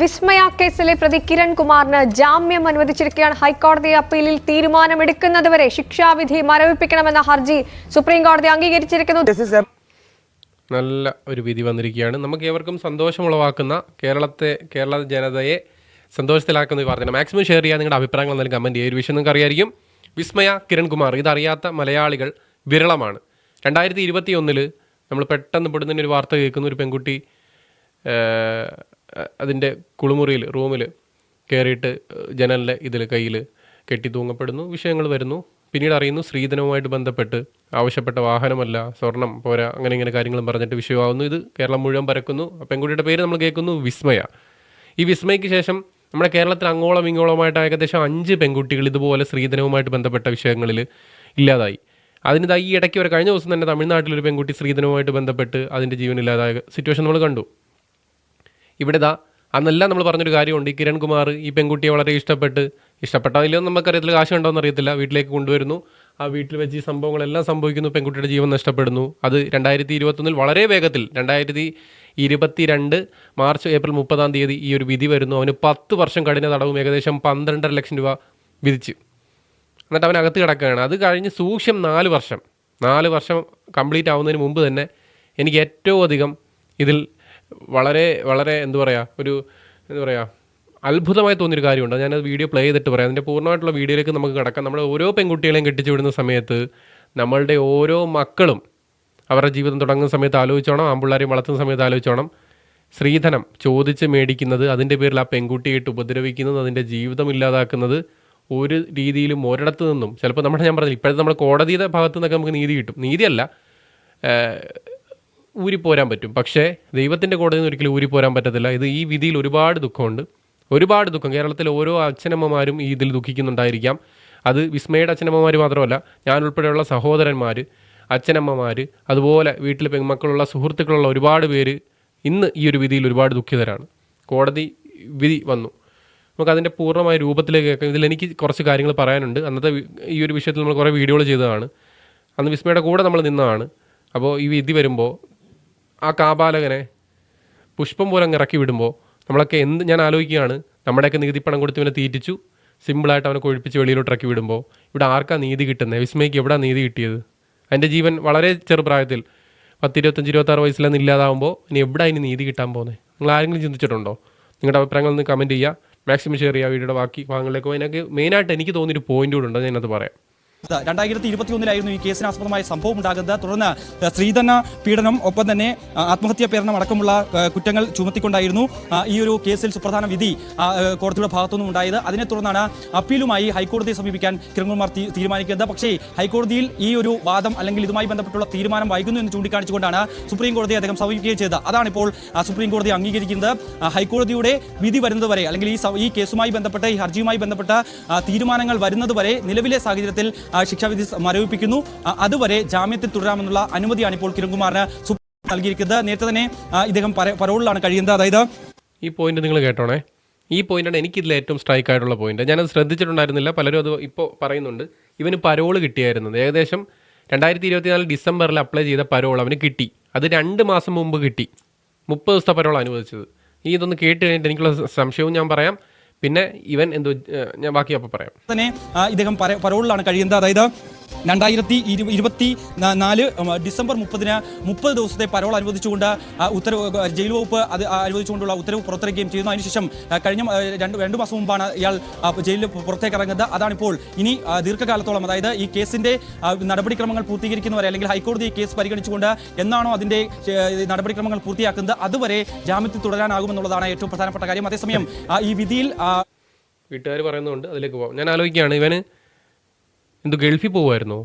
വിസ്മയ കേസിലെ പ്രതി കിരൺ കുമാറിന് ജാമ്യം അനുവദിച്ചിരിക്കുകയാണ്. ഹൈക്കോടതി അപ്പീലിൽ തീരുമാനമെടുക്കുന്നതുവരെ ശിക്ഷാവിധി മരവിപ്പിക്കണമെന്ന ഹർജി സുപ്രീം കോടതി അംഗീകരിച്ചിരിക്കുന്നു നല്ല ഒരു വിധി വന്നിരിക്കുകയാണ്. നമുക്ക് ഏവർക്കും സന്തോഷമുളവാക്കുന്ന കേരളത്തെ കേരള ജനതയെ സന്തോഷത്തിലാക്കുന്ന ഒരു വാർത്തയാണ്. മാക്സിമം ഷെയർ ചെയ്യാൻ നിങ്ങളുടെ അഭിപ്രായങ്ങൾ എന്തെങ്കിലും കമന്റ് ചെയ്യുക. ഒരു വിഷയം നിങ്ങൾക്ക് അറിയായിരിക്കും വിസ്മയ കിരൺകുമാർ ഇതറിയാത്ത മലയാളികൾ വിരളമാണ്. രണ്ടായിരത്തി ഇരുപത്തി ഒന്നിൽ നമ്മൾ പെട്ടെന്ന് പെടുന്നതിന് ഒരു വാർത്ത കേൾക്കുന്ന ഒരു പെൺകുട്ടി അതിന്റെ കുളിമുറിയിൽ റൂമിൽ കയറിയിട്ട് ജനലിന്റെ ഇതിൽ കയ്യിൽ കെട്ടി തൂങ്ങപ്പെടുന്നു വിഷയങ്ങൾ വരുന്നു. പിന്നീട് അറിയുന്നു സ്ത്രീധനവുമായിട്ട് ബന്ധപ്പെട്ട് ആവശ്യപ്പെട്ട വാഹനമല്ല സ്വർണം പോരാ അങ്ങനെ ഇങ്ങനെ കാര്യങ്ങളും പറഞ്ഞിട്ട് വിഷയമാവുന്നു. ഇത് കേരളം മുഴുവൻ പരക്കുന്നു. പെൺകുട്ടിയുടെ പേര് നമ്മൾ കേൾക്കുന്നു വിസ്മയ. ഈ വിസ്മയ്ക്ക് ശേഷം നമ്മുടെ കേരളത്തിൽ അങ്ങോളം ഇങ്ങോളമായിട്ട് ഏകദേശം അഞ്ച് പെൺകുട്ടികൾ ഇതുപോലെ സ്ത്രീധനവുമായിട്ട് ബന്ധപ്പെട്ട വിഷയങ്ങളിൽ ഇല്ലാതായി. അതിന് ഈ ഇടയ്ക്ക് ഒരു കഴിഞ്ഞ ദിവസം തന്നെ തമിഴ്നാട്ടിലൊരു പെൺകുട്ടി സ്ത്രീധനവുമായിട്ട് ബന്ധപ്പെട്ട് അതിന്റെ ജീവനില്ലാതായ സിറ്റുവേഷൻ നമ്മൾ കണ്ടു. ഇവിടെ ഇതാ അന്നെല്ലാം നമ്മൾ പറഞ്ഞൊരു കാര്യമുണ്ട് ഈ കിരൺകുമാർ ഈ പെൺകുട്ടിയെ വളരെ ഇഷ്ടപ്പെട്ട് ഇഷ്ടപ്പെട്ടാലോ നമുക്കറിയത്തില്ല കാശ് ഉണ്ടോയെന്ന് അറിയത്തില്ല വീട്ടിലേക്ക് കൊണ്ടുവരുന്നു. ആ വീട്ടിൽ വെച്ച് ഈ സംഭവങ്ങളെല്ലാം സംഭവിക്കുന്നു പെൺകുട്ടിയുടെ ജീവൻ നഷ്ടപ്പെടുന്നു. അത് രണ്ടായിരത്തി ഇരുപത്തൊന്നിൽ വളരെ വേഗത്തിൽ രണ്ടായിരത്തി ഇരുപത്തി രണ്ട് മാർച്ച് ഏപ്രിൽ മുപ്പതാം തീയതി ഈ ഒരു വിധി വരുന്നു. അവന് പത്ത് വർഷം കഠിന തടവും ഏകദേശം പന്ത്രണ്ടര ലക്ഷം രൂപ വിധിച്ച്. എന്നിട്ട് അവൻ അകത്ത് കിടക്കുകയാണ്. അത് കഴിഞ്ഞ് സൂക്ഷ്യം നാല് വർഷം നാല് വർഷം കംപ്ലീറ്റ് ആവുന്നതിന് മുമ്പ് തന്നെ എനിക്ക് ഏറ്റവും അധികം ഇതിൽ വളരെ വളരെ എന്താ പറയുക ഒരു എന്താ പറയുക അത്ഭുതമായി തോന്നിയൊരു കാര്യമുണ്ട്. ഞാനത് വീഡിയോ പ്ലേ ചെയ്തിട്ട് പറയാം. അതിന്റെ പൂർണമായിട്ടുള്ള വീഡിയോയിലേക്ക് നമുക്ക് കിടക്കാം. നമ്മൾ ഓരോ പെൺകുട്ടികളെയും കെട്ടിച്ചു വിടുന്ന സമയത്ത് നമ്മളുടെ ഓരോ മക്കളും അവരുടെ ജീവിതം തുടങ്ങുന്ന സമയത്ത് ആലോചിച്ചോണം ആമ്പിള്ളാരെയും വളർത്തുന്ന സമയത്ത് ആലോചിച്ചോണം. സ്ത്രീധനം ചോദിച്ച് മേടിക്കുന്നത് അതിന്റെ പേരിൽ ആ പെൺകുട്ടിയായിട്ട് ഉപദ്രവിക്കുന്നത് അതിന്റെ ജീവിതം ഇല്ലാതാക്കുന്നത് ഒരു രീതിയിലും ഒരിടത്തു നിന്നും ചിലപ്പോൾ നമ്മുടെ ഞാൻ പറഞ്ഞില്ല ഇപ്പോഴത്തെ നമ്മുടെ കോടതിയുടെ ഭാഗത്തു നിന്നൊക്കെ നമുക്ക് നീതി കിട്ടും. നീതിയല്ല. ഊരിപ്പോരാൻ പറ്റും. പക്ഷേ ദൈവത്തിന്റെ കോടതിയിൽ നിന്ന് ഒരിക്കലും ഊരിപ്പോരാൻ പറ്റത്തില്ല. ഇത് ഈ വിധിയിൽ ഒരുപാട് ദുഃഖമുണ്ട്. ഒരുപാട് ദുഃഖം. കേരളത്തിലെ ഓരോ അച്ഛനമ്മമാരും ഈ ഇതിൽ ദുഃഖിക്കുന്നുണ്ടായിരിക്കാം. അത് വിസ്മയുടെ അച്ഛനമ്മമാർ മാത്രമല്ല ഞാൻ ഉൾപ്പെടെയുള്ള സഹോദരന്മാർ അച്ഛനമ്മമാർ അതുപോലെ വീട്ടിൽ പെൺമക്കളുള്ള സുഹൃത്തുക്കളുള്ള ഒരുപാട് പേര് ഇന്ന് ഈ ഒരു വിധിയിൽ ഒരുപാട് ദുഃഖിതരാണ്. കോടതി വിധി വന്നു. നമുക്ക് അതിന്റെ പൂർണമായ രൂപത്തിലേക്ക് കേൾക്കാം. ഇതിൽ എനിക്ക് കുറച്ച് കാര്യങ്ങൾ പറയാനുണ്ട്. അന്നത്തെ ഈ ഒരു വിഷയത്തിൽ നമ്മൾ കുറേ വീഡിയോകൾ ചെയ്തതാണ്. അന്ന് വിസ്മയുടെ കൂടെ നമ്മൾ നിന്നതാണ്. അപ്പോൾ ഈ വിധി വരുമ്പോൾ ആ കാപാലകനെ പുഷ്പം പോലെ അങ്ങ് ഇറക്കി വിടുമ്പോൾ നമ്മളൊക്കെ എന്ത് ഞാൻ ആലോചിക്കുകയാണ് നമ്മുടെയൊക്കെ നികുതി പണം കൊടുത്ത് ഇവനെ തീറ്റിച്ചു സിമ്പിളായിട്ട് അവനെ കൊഴിപ്പിച്ച് വെളിയിലോട്ട് ഇറക്കി വിടുമ്പോൾ ഇവിടെ ആർക്കാ നീതി കിട്ടുന്നത് വിസ്മയ്ക്ക് എവിടെയാണ് നീതി കിട്ടിയത്? അതിന്റെ ജീവൻ വളരെ ചെറുപ്രായത്തിൽ പത്ത് ഇരുപത്തഞ്ച് ഇരുപത്താറ് വയസ്സിലൊന്നും ഇല്ലാതാവുമ്പോൾ ഇനി എവിടെ അതിന് നീതി കിട്ടാൻ പോകുന്നത് നിങ്ങൾ ആരെങ്കിലും ചിന്തിച്ചിട്ടുണ്ടോ? നിങ്ങളുടെ അഭിപ്രായങ്ങൾ ഒന്ന് കമന്റ് ചെയ്യുക. മാക്സിമം ഷെയർ ചെയ്യുക. വീഡിയോയുടെ ബാക്കി ഭാഗങ്ങളിലേക്ക് അതിനൊക്കെ മെയിനായിട്ട് എനിക്ക് തോന്നിയൊരു പോയിന്റ് കൂടെ ഉണ്ട് ഞാനത് പറയാം. രണ്ടായിരത്തി ഇരുപത്തി ഒന്നിലായിരുന്നു ഈ കേസിനാസ്പദമായ സംഭവം ഉണ്ടാകുന്നത്. തുടർന്ന് സ്ത്രീധന പീഡനം ഒപ്പം തന്നെ ആത്മഹത്യാ പീഡനം അടക്കമുള്ള കുറ്റങ്ങൾ ചുമത്തിക്കൊണ്ടായിരുന്നു ഈ ഒരു കേസിൽ സുപ്രധാന വിധി കോടതിയുടെ ഭാഗത്തുനിന്നും ഉണ്ടായത്. അതിനെ തുടർന്നാണ് അപ്പീലുമായി ഹൈക്കോടതിയെ സമീപിക്കാൻ കിരൺകുമാർ തീരുമാനിക്കുന്നത്. പക്ഷേ ഹൈക്കോടതിയിൽ ഈ ഒരു വാദം അല്ലെങ്കിൽ ഇതുമായി ബന്ധപ്പെട്ടുള്ള തീരുമാനം വൈകുന്നു എന്ന് ചൂണ്ടിക്കാണിച്ചുകൊണ്ടാണ് സുപ്രീം കോടതി അദ്ദേഹം സമീപിക്കുകയും ചെയ്തത്. അതാണ് ഇപ്പോൾ സുപ്രീം കോടതി അംഗീകരിക്കുന്നത്. ഹൈക്കോടതിയുടെ വിധി വരുന്നതുവരെ അല്ലെങ്കിൽ ഈ കേസുമായി ബന്ധപ്പെട്ട ഈ ഹർജിയുമായി ബന്ധപ്പെട്ട തീരുമാനങ്ങൾ വരുന്നതുവരെ നിലവിലെ സാഹചര്യത്തിൽ ശിക്ഷാവിധി മരവിപ്പിക്കുന്നു. അതുവരെ ജാമ്യത്തിൽ തുടരാമെന്നുള്ള അനുമതിയാണ് ഇപ്പോൾ കിരൺകുമാറിന് നൽകിയിരിക്കുന്നത്. നേരത്തെ തന്നെ ഇദ്ദേഹം പര- പരോളിലാണ് കഴിയുന്നത്. അതായത് ഈ പോയിന്റ് നിങ്ങൾ കേട്ടോണേ? ഈ പോയിന്റാണ് എനിക്കിതിൽ ഏറ്റവും സ്ട്രൈക്ക് ആയിട്ടുള്ള പോയിന്റ് ഞാനത് ശ്രദ്ധിച്ചിട്ടുണ്ടായിരുന്നില്ല. പലരും അത് ഇപ്പോൾ പറയുന്നുണ്ട്. ഇവന് പരോൾ കിട്ടിയായിരുന്നത് ഏകദേശം രണ്ടായിരത്തി ഇരുപത്തിനാല് ഡിസംബറിൽ അപ്ലൈ ചെയ്ത പരോൾ അവന് കിട്ടി. അത് രണ്ട് മാസം മുമ്പ് കിട്ടി. മുപ്പത് ദിവസത്തെ പരോൾ അനുവദിച്ചത്. ഈ ഇതൊന്ന് കേട്ട് കഴിഞ്ഞിട്ട് എനിക്കുള്ള സംശയവും ഞാൻ പറയാം. പിന്നെ ഇവൻ എന്തോ ഞാൻ ബാക്കി അപ്പോൾ പറയാം. തന്നെ ഇദ്ദേഹം പര- പരോളിലാണ് കഴിയുന്നത്. അതായത് രണ്ടായിരത്തി ഇരു- ഇരുപത്തി നാല് ഡിസംബർ മുപ്പതിന് മുപ്പത് ദിവസത്തെ പരോൾ അനുവദിച്ചുകൊണ്ട് ഉത്തരവ് ജയിൽ വകുപ്പ് അത് അനുവദിച്ചുകൊണ്ടുള്ള ഉത്തരവ് പുറത്തിറക്കുകയും ചെയ്യുന്നു അതിനുശേഷം കഴിഞ്ഞ രണ്ട് രണ്ട് മാസം മുമ്പാണ് ഇയാൾ ജയിലിൽ പുറത്തേക്ക് ഇറങ്ങുന്നത് അതാണിപ്പോൾ ഇനി ദീർഘകാലത്തോളം അതായത് ഈ കേസിന്റെ നടപടിക്രമങ്ങൾ പൂർത്തീകരിക്കുന്നവരെ അല്ലെങ്കിൽ ഹൈക്കോടതി ഈ കേസ് പരിഗണിച്ചുകൊണ്ട് എന്നാണോ അതിന്റെ നടപടിക്രമങ്ങൾ പൂർത്തിയാക്കുന്നത് അതുവരെ ജാമ്യത്തിൽ തുടരാനാകുമെന്നുള്ളതാണ് ഏറ്റവും പ്രധാനപ്പെട്ട കാര്യം. അതേസമയം ഈ വിധിയിൽ വീട്ടുകാർ പറയുന്നുണ്ട് അതിലേക്ക് പോകാം ഞാൻ ആലോചിക്കുകയാണ് ഇവന് എന്ത് ഗൾഫിൽ പോകുമായിരുന്നോ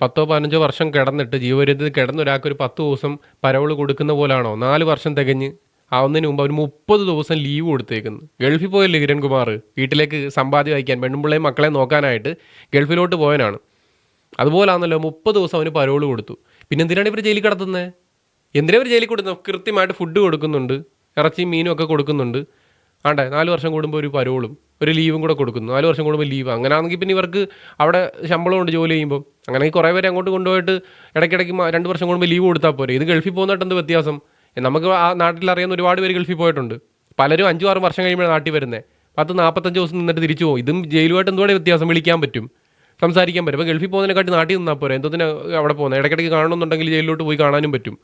പത്തോ പതിനഞ്ചോ വർഷം കിടന്നിട്ട് ജീവപര്യത്തിൽ കിടന്ന ഒരാൾക്കൊരു പത്ത് ദിവസം പരവൾ കൊടുക്കുന്ന പോലാണോ? നാല് വർഷം തികഞ്ഞ് ആവുന്നതിന് മുമ്പ് അവർ മുപ്പത് ദിവസം ലീവ് കൊടുത്തേക്കുന്നു. ഗൾഫിൽ പോയല്ലേ കിരൺകുമാർ? വീട്ടിലേക്ക് സമ്പാദ്യം അയക്കാൻ പെണ്ണുമ്പിള്ളയും മക്കളെ നോക്കാനായിട്ട് ഗൾഫിലോട്ട് പോയനാണ് അതുപോലാണല്ലോ മുപ്പത് ദിവസം അവന് പരവൾ കൊടുത്തു. പിന്നെ എന്തിനാണ് ഇവർ ജയിലിൽ കിടത്തുന്നത് എന്തിനാ ഇവർ ജയിലിൽ കൊടുക്കുന്നത്? കൃത്യമായിട്ട് ഫുഡ് കൊടുക്കുന്നുണ്ട്. ഇറച്ചിയും മീനും ഒക്കെ കൊടുക്കുന്നുണ്ട്. ആണ്ടെ നാല് വർഷം കൂടുമ്പോൾ ഒരു പരോളും. ഒരു ലീവും കൂടെ കൊടുക്കുന്നു. നാല് വർഷം കൂടുമ്പോൾ ലീവ് അങ്ങനെ ആണെങ്കിൽ പിന്നെ ഇവർക്ക് അവിടെ ശമ്പളമുണ്ട് ജോലി ചെയ്യുമ്പോൾ അങ്ങനെ കുറേ പേര് അങ്ങോട്ട് കൊണ്ടുപോയിട്ട് ഇടയ്ക്കിടയ്ക്ക് രണ്ട് വർഷം കൂടുമ്പോൾ ലീവ് കൊടുത്താൽ പോരെ. ഇത് ഗൾഫിൽ പോകുന്നതായിട്ട് എന്ത് വ്യത്യാസം? നമുക്ക് ആ നാട്ടിൽ അറിയുന്ന ഒരുപാട് പേര് ഗൾഫിൽ പോയിട്ടുണ്ട്. പലരും അഞ്ചു ആറ് വർഷം കഴിയുമ്പോൾ നാട്ടിൽ വരുന്നത് പത്ത് നാൽപ്പത്തഞ്ച് ദിവസം നിന്നിട്ട് തിരിച്ചു പോകും. ഇതും ജയിലുമായിട്ട് എന്തോടെ വ്യത്യാസം? വിളിക്കാൻ പറ്റും. സംസാരിക്കാൻ പറ്റും. അപ്പോൾ ഗൾഫിൽ പോകുന്നതിനെക്കാട്ടി നാട്ടിൽ നിന്നാൽ പോരെ. എന്തോത്തിന് അവിടെ പോകുന്നത് ഇടയ്ക്കിടയ്ക്ക് കാണണമെന്നുണ്ടെങ്കിൽ ജയിലിലോട്ട് പോയി കാണാനും പറ്റും.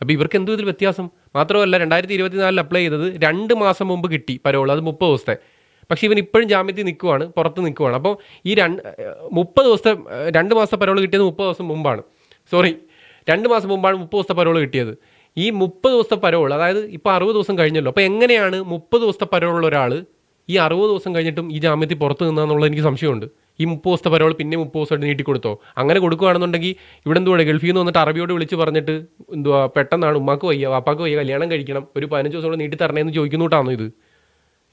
അപ്പോൾ ഇവർക്ക് എന്തോ ഇതിൽ വ്യത്യാസം? മാത്രമല്ല രണ്ടായിരത്തി ഇരുപത്തിനാലിൽ അപ്ലൈ ചെയ്തത് രണ്ട് മാസം മുമ്പ് കിട്ടി പരോൾ അത് മുപ്പത് ദിവസത്തെ. പക്ഷേ ഇവൻ ഇപ്പോഴും ജാമ്യത്തിൽ നിൽക്കുവാണ് പുറത്ത് നിൽക്കുവാണ്. അപ്പോൾ ഈ രണ്ട് മുപ്പത് ദിവസത്തെ രണ്ട് മാസത്തെ പരോൾ കിട്ടിയത് മുപ്പത് ദിവസം മുമ്പാണ്. സോറി രണ്ട് മാസം മുമ്പാണ് മുപ്പത് ദിവസത്തെ പരോൾ കിട്ടിയത്. ഈ മുപ്പത് ദിവസത്തെ പരോൾ അതായത് ഇപ്പോൾ അറുപത് ദിവസം കഴിഞ്ഞല്ലോ. അപ്പോൾ എങ്ങനെയാണ് മുപ്പത് ദിവസത്തെ പരോളുള്ള ഒരാൾ ഈ അറുപത് ദിവസം കഴിഞ്ഞിട്ടും ഈ ജാമ്യത്തിൽ പുറത്ത് നിന്നാന്നുള്ളത് എനിക്ക് സംശയമുണ്ട്. ഈ മുപ്പത് ദിവസത്തെ പരോൾ പിന്നെ മുപ്പത് ദിവസമായിട്ട് നീട്ടി കൊടുത്തോ? അങ്ങനെ കൊടുക്കുകയാണെന്നുണ്ടെങ്കിൽ ഇവിടെ എന്തുവാ ഗൾഫിൽ നിന്ന് വന്നിട്ട് അറബിയോട് വിളിച്ച് പറഞ്ഞിട്ട് എന്തുവാ പെട്ടെന്നാണ് ഉമ്മാക്ക് വയ്യ വാപ്പാക്ക് വയ്യ കല്യാണം കഴിക്കണം ഒരു പതിനഞ്ച് ദിവസം കൂടെ നീട്ടി തരണേന്ന് ചോദിക്കുന്നൂട്ടാണോ ഇത്?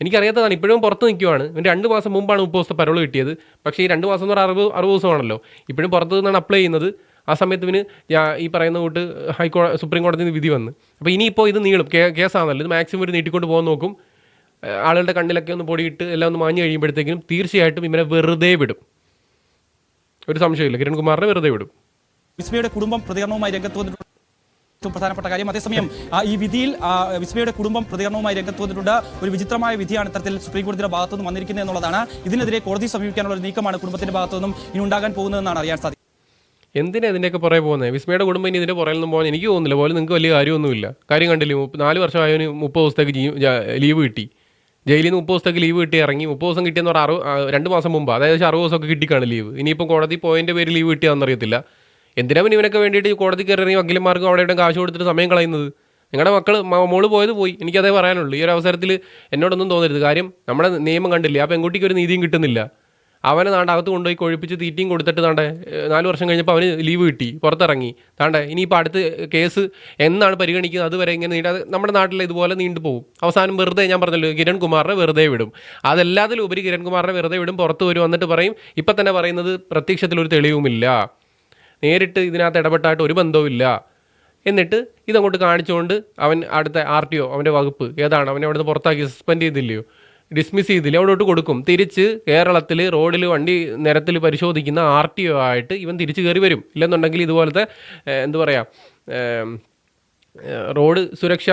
എനിക്കറിയാത്തതാണ്. ഇപ്പോഴും പുറത്ത് നിൽക്കുവാണ്. ഇവൻ രണ്ട് മാസം മുമ്പാണ് മുപ്പത് ദിവസത്തെ പരോൾ കിട്ടിയത്. പക്ഷേ ഈ രണ്ട് മാസം എന്ന് പറഞ്ഞാൽ അറുപത് അറുപത് ദിവസമാണല്ലോ. ഇപ്പോഴും പുറത്ത് നിന്നാണ് അപ്ലൈ ചെയ്യുന്നത്. ആ സമയത്ത് ഇവന് ഈ പറയുന്ന കൂട്ട് ഹൈക്കോടതി സുപ്രീം കോടതിയിൽ നിന്ന് വിധി വന്ന്. അപ്പോൾ ഇനിയിപ്പോൾ ഇത് നീളും. കേസാണല്ലോ ഇത് മാക്സിമം ഒരു നീട്ടിക്കൊണ്ട് പോകാൻ നോക്കും. ആളുകളുടെ കണ്ണിലൊക്കെ ഒന്ന് പൊടിയിട്ട് എല്ലാം ഒന്ന് മാഞ്ഞു കഴിയുമ്പോഴത്തേക്കും തീർച്ചയായിട്ടും ഇവനെ വെറുതെ വിടും. ഒരു സംശയമില്ല കിരൺകുമാറിനെ വെറുതെ വിടും. വിസ്മയുടെ കുടുംബം പ്രതികരണവുമായി രംഗത്ത് വന്നിട്ടുണ്ട്. ഏറ്റവും പ്രധാനപ്പെട്ട കാര്യം. അതേസമയം ഈ വിധിയിൽ വിസ്മയുടെ കുടുംബം പ്രതികരണവുമായി രംഗത്ത് വന്നിട്ടുണ്ട്. ഒരു വിചിത്രമായ വിധിയാണ് ഇത്തരത്തിൽ സുപ്രീം കോടതിയുടെ ഭാഗത്തു നിന്നും വന്നിരിക്കുന്നത് എന്നുള്ളതാണ്. ഇതിനെതിരെ കോടതി സമീപിക്കാനുള്ള ഒരു നീക്കമാണ് കുടുംബത്തിന്റെ ഭാഗത്തു നിന്നും ഇനി ഉണ്ടാകാൻ പോകുന്നതെന്നാണ് അറിയാൻ സാധിക്കുന്നത്. എന്തിനാ ഇതിന്റെയൊക്കെ പുറകെ പോകുന്നത് വിസ്മയുടെ കുടുംബം ഇനി ഇതിന്റെ പുറകിൽ നിന്നും പോകാൻ എനിക്ക് തോന്നുന്നില്ല. പോലെ നിങ്ങൾക്ക് വലിയ കാര്യമൊന്നുമില്ല. കാര്യം കണ്ടില്ലേ നാല് വർഷം ആയവന് മുപ്പത് ദിവസത്തേക്ക് ലീവ് കിട്ടി. ജയിലിൽ നിന്ന് മുപ്പത് ദിവസത്തേക്ക് ലീവ് കിട്ടി ഇറങ്ങി മുപ്പത് ദിവസം കിട്ടിയെന്ന് പറഞ്ഞാൽ അറു രണ്ട് മാസം മുമ്പ് അതായത് അറുപത് ദിവസമൊക്കെ കിട്ടിക്കാണ് ലീവ്. ഇനിയിപ്പോൾ കോടതി പോയിന്റെ പേര് ലീവ് കിട്ടിയാണെന്നറിയത്തില്ല എന്തിനാ പിന്നെ ഇവനൊക്കെ വേണ്ടിയിട്ട് കോടതി കയറി ഇറങ്ങി വക്കീലന്മാർക്കും അവിടെ ഇവിടെ കാശ് കൊടുത്തിട്ട് സമയം കളയുന്നത്? നിങ്ങളുടെ മക്കൾ മോൾ പോയത് പോയി. എനിക്കതേ പറയാനുള്ളൂ. ഈ ഒരു അവസരത്തിൽ എന്നോടൊന്നും തോന്നരുത്. കാര്യം നമ്മുടെ നിയമം കണ്ടില്ല? ആ പെൺകുട്ടിക്ക് ഒരു നീതിയും കിട്ടുന്നില്ല. അവനെ നാണ്ട് അകത്ത് കൊണ്ടുപോയി കൊഴിപ്പിച്ച് തീറ്റയും കൊടുത്തിട്ട് താണ്ടെ നാല് വർഷം കഴിഞ്ഞപ്പോൾ അവന് ലീവ് കിട്ടി പുറത്തിറങ്ങി. താണ്ടെ ഇനിയിപ്പോൾ അടുത്ത് കേസ് എന്നാണ് പരിഗണിക്കുന്നത്? അതുവരെ ഇങ്ങനെ നീണ്ട നമ്മുടെ നാട്ടിൽ ഇതുപോലെ നീണ്ടു പോകും അവസാനം വെറുതെ ഞാൻ പറഞ്ഞല്ലോ കിരൺ കുമാറിനെ വെറുതെ വിടും. അതെല്ലാത്തിലും ഉപരി കുമാറിനെ വെറുതെ വിടും പുറത്ത് വരും എന്നിട്ട് പറയും. ഇപ്പം തന്നെ പറയുന്നത് പ്രത്യക്ഷത്തിൽ ഒരു തെളിവുമില്ല. നേരിട്ട് ഇതിനകത്ത് ഇടപെട്ടായിട്ട് ഒരു ബന്ധവുമില്ല. എന്നിട്ട് ഇതങ്ങോട്ട് കാണിച്ചുകൊണ്ട് അവൻ അടുത്ത ആർ ടി ഒ അവന്റെ വകുപ്പ് ഏതാണ് അവനെ അവിടുന്ന് പുറത്താക്കി സസ്പെൻഡ് ചെയ്തില്ലയോ? ഡിസ്മിസ് ചെയ്തില്ല. അവിടോട്ട് കൊടുക്കും? തിരിച്ച് കേരളത്തിൽ റോഡിൽ വണ്ടി നിരത്തിൽ പരിശോധിക്കുന്ന ആർ ടി ഒ ആയിട്ട് ഇവൻ തിരിച്ചു കയറി വരും. ഇല്ലെന്നുണ്ടെങ്കിൽ ഇതുപോലത്തെ എന്താ പറയുക റോഡ് സുരക്ഷ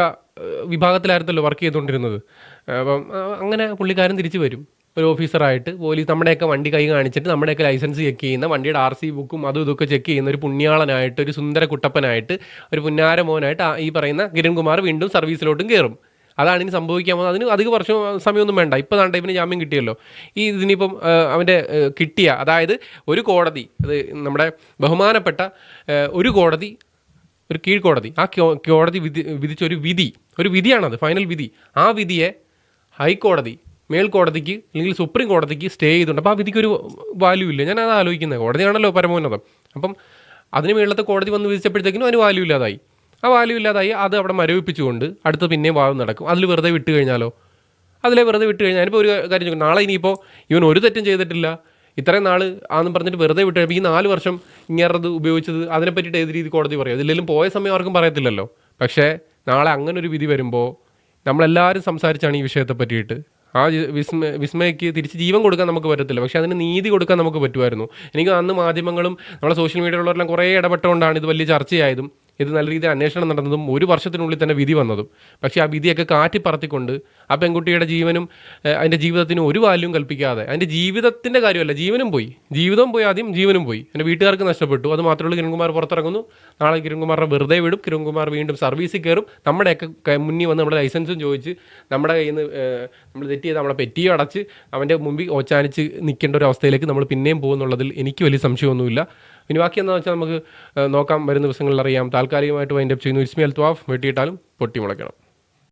വിഭാഗത്തിലായിരുന്നല്ലോ വർക്ക് ചെയ്തുകൊണ്ടിരുന്നത്. അപ്പം അങ്ങനെ പുള്ളിക്കാരൻ തിരിച്ചു വരും. ഒരു ഓഫീസറായിട്ട് പോലീസ് നമ്മുടെയൊക്കെ വണ്ടി കൈ കാണിച്ചിട്ട് നമ്മുടെയൊക്കെ ലൈസൻസ് ചെക്ക് ചെയ്യുന്ന വണ്ടിയുടെ ആർ സി ബുക്കും അതും ഇതൊക്കെ ചെക്ക് ചെയ്യുന്ന ഒരു പുണ്യാളനായിട്ട് ഒരു സുന്ദര കുട്ടപ്പനായിട്ട് ഒരു പുന്നാര മോനായിട്ട് ഈ പറയുന്ന കിരൺകുമാർ വീണ്ടും സർവീസിലോട്ടും കയറും. അതാണ് ഇനി സംഭവിക്കാൻ പോകുന്നത് അതിന് അധികം വർഷം സമയമൊന്നും വേണ്ട. ഇപ്പോൾ താണ്ട ഇവന് ജാമ്യം കിട്ടിയല്ലോ. ഈ ഇതിനിപ്പം അവന്റെ കിട്ടിയ അതായത് ഒരു കോടതി അത് നമ്മുടെ ബഹുമാനപ്പെട്ട ഒരു കോടതി ഒരു കീഴ്ക്കോടതി ആ കോടതി വിധി വിധിച്ച ഒരു വിധി ഒരു വിധിയാണത് ഫൈനൽ വിധി. ആ വിധിയെ ഹൈക്കോടതി മേൽക്കോടതിക്ക് അല്ലെങ്കിൽ സുപ്രീം കോടതിക്ക് സ്റ്റേ ചെയ്തിട്ടുണ്ട്. അപ്പോൾ ആ വിധിക്കൊരു വാല്യൂ ഇല്ല. ഞാൻ അത് ആലോചിക്കുന്നത് കോടതിയാണല്ലോ പരമോന്നതം. അപ്പം അതിന് മേളത്തെ കോടതി വന്ന് വിധിച്ചപ്പോഴത്തേക്കിനും അതിന് വാല്യൂ ഇല്ലാതായി. ആ വാല്യൂ ഇല്ലാതായി അത് അവിടെ മരവിപ്പിച്ചുകൊണ്ട് അടുത്ത് പിന്നെയും വാദം നടക്കും. അതിൽ വെറുതെ വിട്ട് കഴിഞ്ഞാലോ? അതിലെ വെറുതെ വിട്ട് കഴിഞ്ഞാൽ ഇപ്പോൾ ഒരു കാര്യം നാളെ ഇനിയിപ്പോൾ ഇവൻ ഒരു തെറ്റും ചെയ്തിട്ടില്ല. ഇത്രയും നാൾ ആണെന്ന് പറഞ്ഞിട്ട് വെറുതെ വിട്ട് ഈ നാല് വർഷം ഇങ്ങേറത് ഉപയോഗിച്ചത് അതിനെ പറ്റിയിട്ട് ഏത് രീതി കോടതി പറയും? ഇതില്ലെങ്കിലും പോയ സമയം ആർക്കും പറയത്തില്ലല്ലോ. പക്ഷേ നാളെ അങ്ങനെ ഒരു വിധി വരുമ്പോൾ നമ്മളെല്ലാവരും സംസാരിച്ചാണ് ഈ വിഷയത്തെ പറ്റിയിട്ട് ആ വിസ്മ വിസ്മയ വിസ്മയക്ക് തിരിച്ച് ജീവൻ കൊടുക്കാൻ നമുക്ക് പറ്റത്തില്ല. പക്ഷേ അതിന് നീതി കൊടുക്കാൻ നമുക്ക് പറ്റുമായിരുന്നു. എനിക്ക് അന്ന് മാധ്യമങ്ങളും നമ്മുടെ സോഷ്യൽ മീഡിയയിലുള്ളവരെല്ലാം കുറേ ഇടപെട്ടുകൊണ്ടാണ് ഇത് വലിയ ചർച്ചയായതും. ഇത് നല്ല രീതിയിൽ അന്വേഷണം നടന്നതും ഒരു വർഷത്തിനുള്ളിൽ തന്നെ വിധി വന്നതും. പക്ഷേ ആ വിധിയൊക്കെ കാറ്റി പറത്തിക്കൊണ്ട് ആ പെൺകുട്ടിയുടെ ജീവനും അതിന്റെ ജീവിതത്തിനും ഒരു വാല്യൂം കൽപ്പിക്കാതെ അതിന്റെ ജീവിതത്തിന്റെ കാര്യമല്ല ജീവനും പോയി. ജീവിതം പോയി ആദ്യം ജീവനും പോയി. എന്റെ വീട്ടുകാർക്ക് നഷ്ടപ്പെട്ടു. അത് മാത്രമേ കിരൺകുമാർ പുറത്തിറങ്ങുന്നു. നാളെ കിരൺകുമാറിനെ വെറുതെ വിടും. കിരൺകുമാർ വീണ്ടും സർവീസിൽ കയറും. നമ്മുടെയൊക്കെ മുന്നിൽ വന്ന് നമ്മുടെ ലൈസൻസും ചോദിച്ച് നമ്മുടെ കയ്യിൽ നിന്ന് നമ്മൾ തെറ്റ് ചെയ്ത് നമ്മളെ പെറ്റിയും അടച്ച് അവന്റെ മുമ്പിൽ ഓച്ചാനിച്ച് നിൽക്കേണ്ട ഒരു അവസ്ഥയിലേക്ക് നമ്മൾ പിന്നെയും പോകുന്നുള്ളതിൽ എനിക്ക് വലിയ സംശയമൊന്നുമില്ല. ഇനി ബാക്കി എന്താണെന്ന് വെച്ചാൽ നമുക്ക് നോക്കാം. വരുന്ന ദിവസങ്ങളിൽ അറിയാം. താൽക്കാലികമായിട്ട് വൈൻഡപ്പ് ചെയ്യുന്നു. ഇസ്മി അൽ ത്വാഫ് വെട്ടിയിട്ടാലും പൊട്ടി മുളയ്ക്കണം.